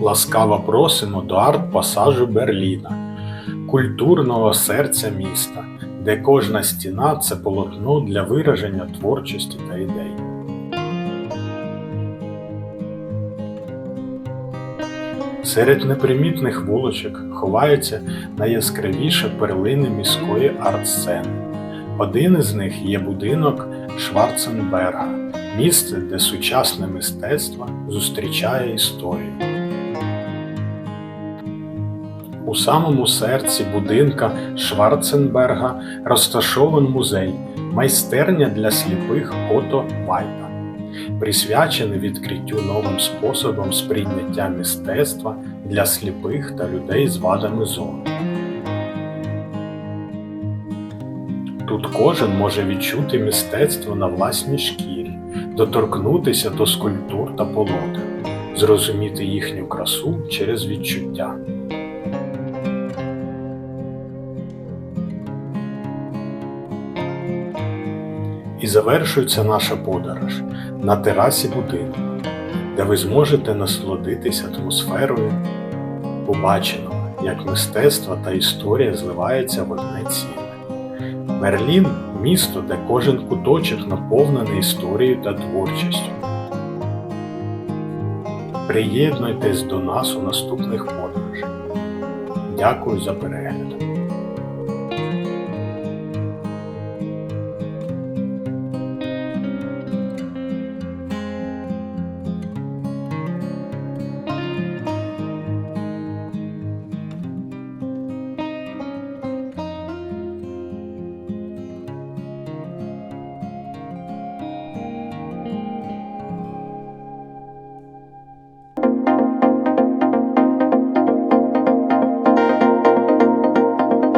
Ласкаво просимо до арт-пасажу Берліна, культурного серця міста, де кожна стіна це полотно для вираження творчості та ідей. Серед непримітних вулочок ховаються найяскравіші перлини міської арт-сцени. Один із них є будинок Шварценберга, місце, де сучасне мистецтво зустрічає історію. У самому серці будинка Шварценберга розташований музей, майстерня для сліпих Ото Вайта, присвячений відкриттю новим способом сприйняття мистецтва для сліпих та людей з вадами зору. Тут кожен може відчути мистецтво на власній шкірі, доторкнутися до скульптур та полотен, зрозуміти їхню красу через відчуття. І завершується наша подорож на терасі будинку, де ви зможете насолодитися атмосферою побаченого, як мистецтво та історія зливаються в одне ціле. Берлін місто, де кожен куточок наповнений історією та творчістю. Приєднуйтесь до нас у наступних подорожах. Дякую за перегляд.